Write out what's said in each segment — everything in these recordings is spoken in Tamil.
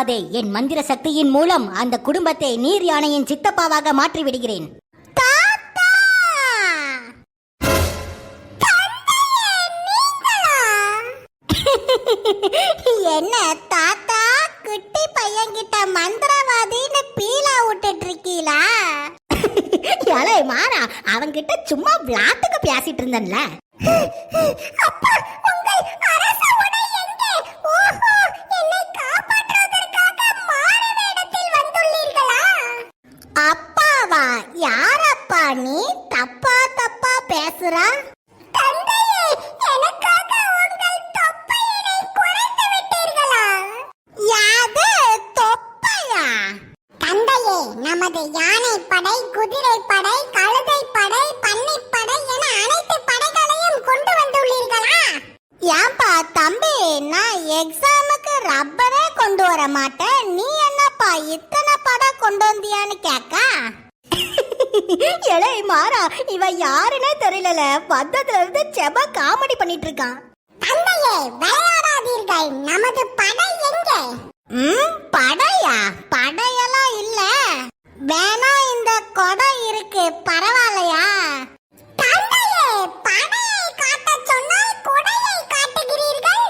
கவலைப்படாதே என் மந்திர சக்தியின் மூலம் அந்த குடும்பத்தை நீர் யானையின் சித்தப்பாவாக மாற்றி விடுகிறேன் என்ன தாத்தா குட்டி பையன்கிட்ட மந்திரவாதின்னு பீலா விட்டுட்டு இருக்கீங்களா ஏலே மாறா அவன்கிட்ட சும்மா விளாட்டுக்கு பேசிட்டு இருந்தன்ல. அப்ப யாரப்பா நீ தப்பா தப்பா பேசுறா? தந்தையே எனக்காக உங்கள் தொப்பையினை குறைத்து விட்டீர்களா? யாது தொப்பையா? தந்தையே நமது யானை படை குதிரை படை கழுதை படை பன்னி படை என அனைத்து படைகளையும் கொண்டு வந்துள்ளீர்களா? ஏன்பா தம்பி நான் எக்ஸாமுக்கு ரப்பரே கொண்டு வர மாட்டேன். நீ என்னப்பா இத்தனை படம் கொண்டு வந்தியான்னு கேட்க? ஏலே மாறா. இவன் யாருன்னே தெரியல வந்ததுல இருந்து செம காமெடி பண்ணிட்டு இருக்கான். தந்தையே விளையாடாதீர்கள். நமது படை எங்கே? ம்? படையா? படையெல்லாம் இல்ல. வேணா இந்த கொடை இருக்கு. பரவாயில்லையா? தந்தையே படையை காட்ட சொன்னால் கொடையை காட்டுகிறீர்கள்?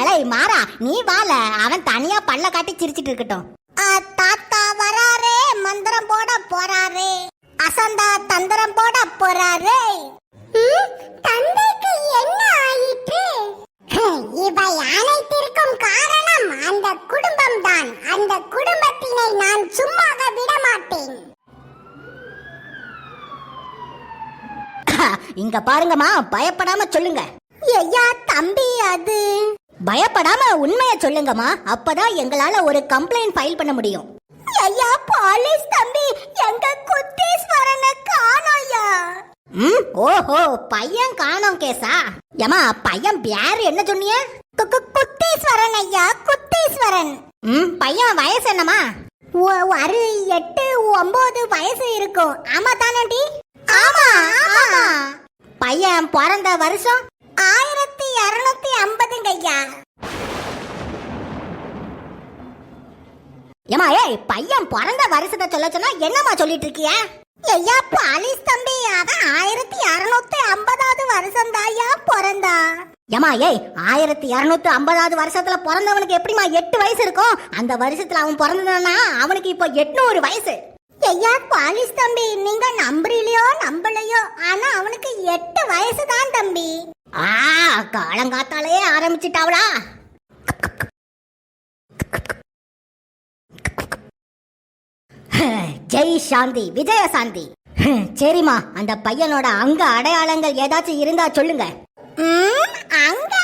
ஏலே மாறா. நீ வால அவன் தனியா பல்ல காட்டி சிரிச்சிட்டு இருக்கட்டும். தாத்தா போறாரே அசந்தா தந்திரம் போட போறாரே. தந்தைக்கு என்ன ஆயிற்று? இவை அனைத்திற்கும் காரணம் அந்த குடும்பம் தான் அந்த குடும்பத்தினை நான் சும்மாக விட மாட்டேன் இங்க பாருங்கம்மா பயப்படாம சொல்லுங்க. ஐயா தம்பி அது. பயப்படாம உண்மைய சொல்லுங்கம்மா அப்பதான் எங்களால ஒரு கம்ப்ளைண்ட் ஃபைல் பண்ண முடியும். ஐயா போலீஸ் தம்பி எங்க குத்தீஸ்வரனை காணோயா ம் ஓஹோ பையன் காணோம் கேசா. ஏமா பையன் பேரு என்ன சொன்னிய? குத்தீஸ்வரன் ஐயா குத்தீஸ்வரன் ம் பையன் வயசு என்னம்மா? ஒ- ஒரு எட்டு ஒன்பது வயசு இருக்கும். ஆமா தானடி ஆமா. ஆமா. பையன் பிறந்த வருஷம்? ஆயிரத்தி இருநூத்தி ஐம்பதுங்க ஐயா. ஏமா ஏய் பையன் பிறந்த வருஷத்தை சொல்ல சொன்னா என்னம்மா சொல்லிட்டு இருக்கிய ஐயா பாலிஸ் தம்பி அதான் ஆயிரத்தி அறுநூத்தி ஐம்பதாவது வருஷம் தாயா பிறந்தா. ஏமா ஏய் ஆயிரத்தி இரநூத்தி ஐம்பதாவது வருஷத்துல பிறந்தவனுக்கு எப்படிமா எட்டு வயசு இருக்கும்? அந்த வருஷத்துல அவன் பிறந்ததுன்னா அவனுக்கு இப்போ எட்நூறு வயசு. ஐயா பாலிஸ் தம்பி நீங்க நம்புறீலையோ நம்பலையோ ஆனா அவனுக்கு எட்டு வயசு தான் தம்பி. ஆ காலங்காத்தாலேயே ஆரம்பிச்சிட்டாவளா. சாந்தி விஜய சாந்தி. சரிம்மா அந்த பையனோட அங்க அடையாளங்கள் ஏதாச்சும் இருந்தா சொல்லுங்க. அங்க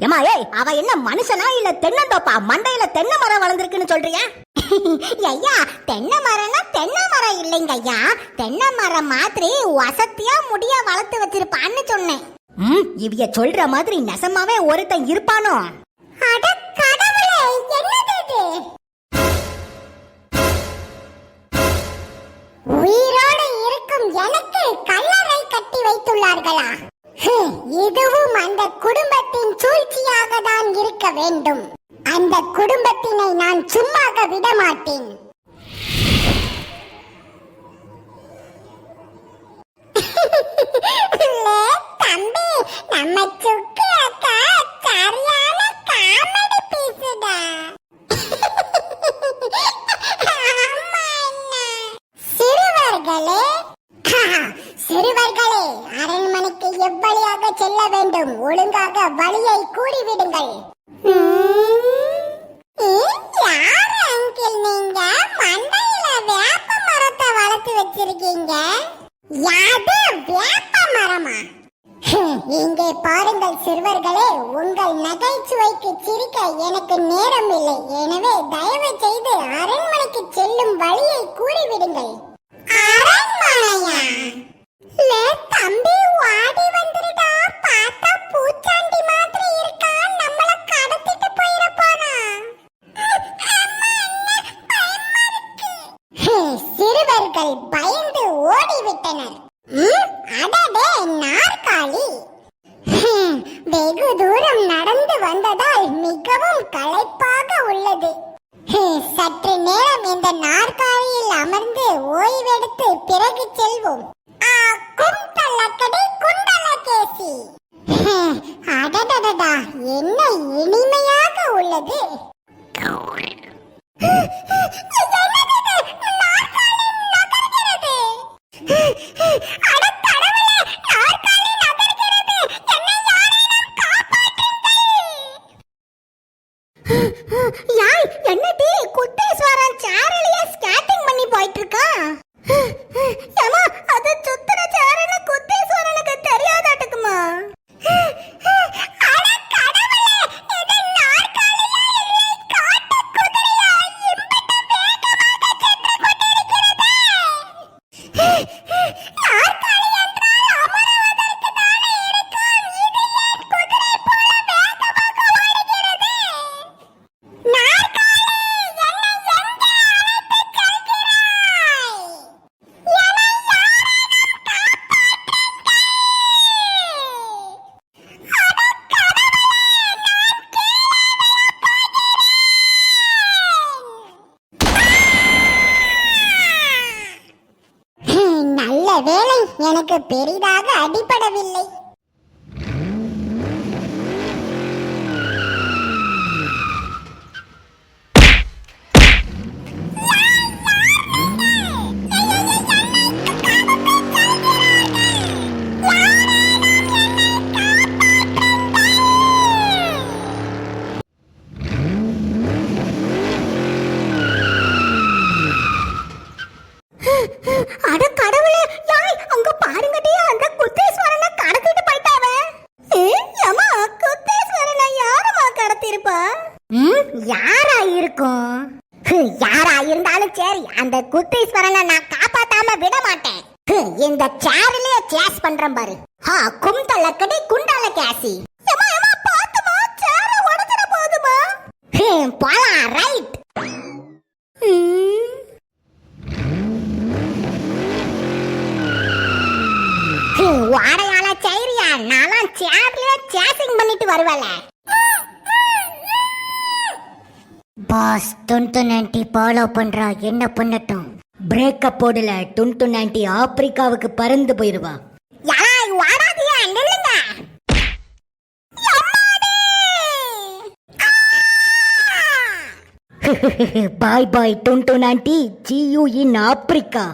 ஏமா ஏம்மா ஏய் அவ என்ன மனுஷனா இல்ல தென்னந்தோப்பா? மண்டையில தென்னை மரம் வளர்ந்துருக்குன்னு சொல்றியா? ஐயா தென்னை மரம்னா தென்னை மரம் இல்லைங்க ஐயா. தென்னை மரம் மாதிரி வசத்தியா முடிய வளர்த்து வச்சிருப்பான்னு சொன்னேன். ம் இவிய சொல்ற மாதிரி நெசமாவே ஒருத்தன் இருப்பானோ? அட கடவுளே என்னது இது? உயிரோடு இருக்கும் எனக்கு கல்லறை கட்டி வைத்துள்ளார்களா? உன்னை நான் சும்மாக விட மாட்டேன் தம்பி நம்ம சுக்கு அக்கா சரியான காமெடி பீசுடா சிறுவர்களே சிறுவர்களே அரண்மனைக்கு எவ்வளியாக செல்ல வேண்டும்? ஒழுங்காக வழியை கூறிவிடுங்கள். பாருங்கள் சிறுவர்களே உங்கள் நகைச்சுவைக்கு சிரிக்க எனக்கு நேரம் இல்லை எனவே தயவு செய்து அரண்மனைக்கு செல்லும் வழியை கூறிவிடுங்கள். அரண்மனையா? லே தம்பி வாடி வந்துருடா பார்த்தா பூச்சாண்டி மாதிரி இருக்கா நம்மள கடத்திட்டு போயிட போறா சிறுவர்கள் பயந்து ஓடிவிட்டனர். ம், அடடே நாற்காலி. வெகு தூரம் நடந்து வந்ததால் மிகவும் களைப்பாக உள்ளது. சற்று நேரம் இந்த நாற்காலியில் அமர்ந்து ஓய்வெடுத்து பிறகு செல்வோம். ஆ, அடடடடா என்ன இனிமையாக உள்ளது. Ai? எனக்கு பெரிதாக அடிபடவில்லை. யாரா இருக்கும் யாரா இருந்தாலும் சரி அந்த குத்தீஸ்வரனை நான் காப்பாத்தாம விட மாட்டேன். இந்த சேர்லயே சேஸ் பண்றேன் பாரு. ஹா கும்தல கடி குண்டால கேசி. ஏமா ஏமா பாத்துமா சேர உடைச்சிட போலாம் ரைட் ம் வாடையால சைரியா நான்லாம் சேர்லயே சேசிங் பண்ணிட்டு வருவேன் பாஸ் டுன்டு நைன்டி ஃபாலோ பண்றா என்ன பண்ணட்டும்? பிரேக்கப் போடல டுன்டு நைன்டி ஆப்பிரிக்காவுக்கு பறந்து போயிருவா. Bye bye டுன்டு ninety see you in Africa.